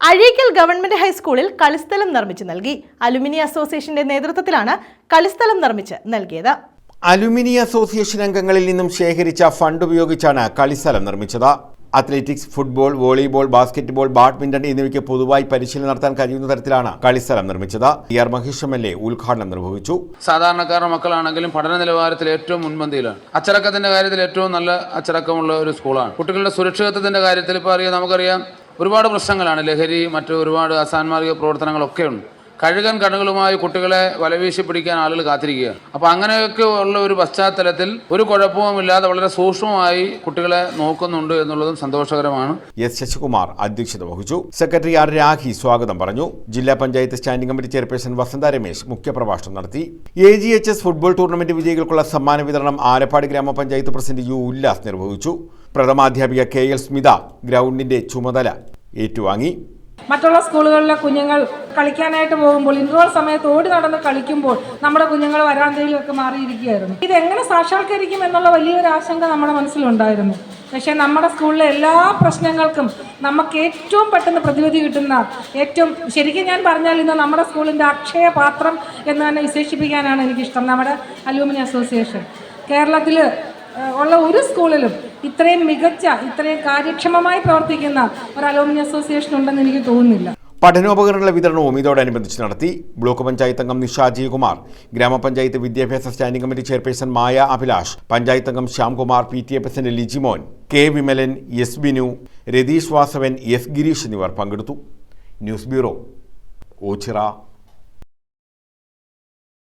Azhikkal government ഹൈസ്കൂളിൽ കളിസ്ഥലം നിർമ്മിച്ചു നൽകി. അലുമിനി അസോസിയേഷന്റെ നേതൃത്വത്തിലാണ് കളിസ്ഥലം നിർമ്മിച്ച് നൽകിയത്. അലുമിനി അസോസിയേഷൻ അംഗങ്ങളിൽ നിന്നും ശേഖരിച്ച ഫണ്ട് ഉപയോഗിച്ചാണ് കളിസ്ഥലം നിർമ്മിച്ചത്. Athletics football volleyball basketball badminton എന്നിവയ്ക്ക് പൊതുവായി പരിശീലനം നടത്താൻ കഴിയുന്ന തരത്തിലാണ് കളിസ്ഥലം നിർമ്മിച്ചത്. E R Mahesh M L A ഉദ്ഘാടനം നിർവഹിച്ചു. സാധാരണക്കാരുടെ മക്കളാണെങ്കിലും പഠന നിലവാരത്തിൽ ഏറ്റവും മുൻപന്തിയിലാണ്. അച്ചടക്കത്തിന്റെ കാര്യത്തിൽ ഏറ്റവും നല്ല അച്ചടക്കമുള്ള ഒരു സ്കൂളാണ്. കുട്ടികളുടെ സുരക്ഷിതത്വത്തിന്റെ കാര്യത്തിൽ ഇപ്പോൾ അറിയാം നമുക്കറിയാം ഒരുപാട് പ്രശ്നങ്ങളാണ് ലഹരി മറ്റു ഒരുപാട് അസാൻമാർഗിക പ്രവർത്തനങ്ങളൊക്കെ ഉണ്ട് കഴുകൻ കണ്ണുകളുമായി കുട്ടികളെ വലവീശി പിടിക്കാൻ ആളുകൾ കാത്തിരിക്കുകയാണ് അപ്പോൾ അങ്ങനെയൊക്കെ ഉള്ള ഒരു പശ്ചാത്തലത്തിൽ ഒരു കുഴപ്പവുമില്ലാതെ വളരെ സൂക്ഷ്മമായി കുട്ടികളെ നോക്കുന്നുണ്ട് എന്നുള്ളതും സന്തോഷകരമാണ്. എസ് ശശികുമാർ അധ്യക്ഷത വഹിച്ചു. സെക്രട്ടറി ആർ രാഖി സ്വാഗതം പറഞ്ഞു. ജില്ലാ panchayat standing committee chairperson Vasantha Ramesh മുഖ്യപ്രഭാഷണം നടത്തി. A G H S football tournament വിജയികൾക്കുള്ള സമ്മാന വിതരണം ആലപ്പാട് ഗ്രാമപഞ്ചായത്ത് പ്രസിഡന്റ് യു ഉല്ലാസ് നിർവഹിച്ചു. പ്രഥമാധ്യാപിക കെ എൽ സ്മിത ഗ്രൗണ്ടിന്റെ ചുമതല ഏറ്റുവാങ്ങി. മറ്റുള്ള സ്കൂളുകളിലെ കുഞ്ഞുങ്ങൾ കളിക്കാനായിട്ട് പോകുമ്പോൾ ഇൻട്രോൾ സമയത്ത് ഓടി നടന്ന് കളിക്കുമ്പോൾ നമ്മുടെ കുഞ്ഞുങ്ങൾ വരാന്തയിലൊക്കെ മാറിയിരിക്കുകയായിരുന്നു. ഇതെങ്ങനെ സാക്ഷാത്കരിക്കും എന്നുള്ള വലിയൊരു ആശങ്ക നമ്മുടെ മനസ്സിലുണ്ടായിരുന്നു. പക്ഷേ നമ്മുടെ സ്കൂളിലെ എല്ലാ പ്രശ്നങ്ങൾക്കും നമുക്ക് ഏറ്റവും പെട്ടെന്ന് പ്രതിവിധി കിട്ടുന്ന ഏറ്റവും ശരിക്കും ഞാൻ പറഞ്ഞാൽ ഇന്ന് നമ്മുടെ സ്കൂളിന്റെ അക്ഷയ പാത്രം എന്ന് തന്നെ വിശേഷിപ്പിക്കാനാണ് എനിക്കിഷ്ടം. നമ്മുടെ അലൂമിനി അസോസിയേഷൻ കേരളത്തിൽ ഉള്ള ഒരു സ്കൂളിലും ഇത്രയും മികച്ച ഇത്രയും കാര്യക്ഷമമായി പ്രവർത്തിക്കുന്ന ഒരു അലോമിനി അസോസിയേഷൻ ഉണ്ടെന്ന് എനിക്ക് തോന്നുന്നില്ല. പഠനോപകരണങ്ങളുടെ വിതരണവും ഇതോടനുബന്ധിച്ച് നടത്തി ബ്ലോക്ക് പഞ്ചായത്ത് അംഗം നിഷ ജയകുമാർ ഗ്രാമപഞ്ചായത്ത് വിദ്യാഭ്യാസ standing committee chairperson Maya Abhilash panchayat അംഗം Shyamkumar P T A president Lijimon K Vimalan S Binu Ratheesh Vasavan S Gireesh എന്നിവർ പങ്കെടുത്തു. News bureau Ochira.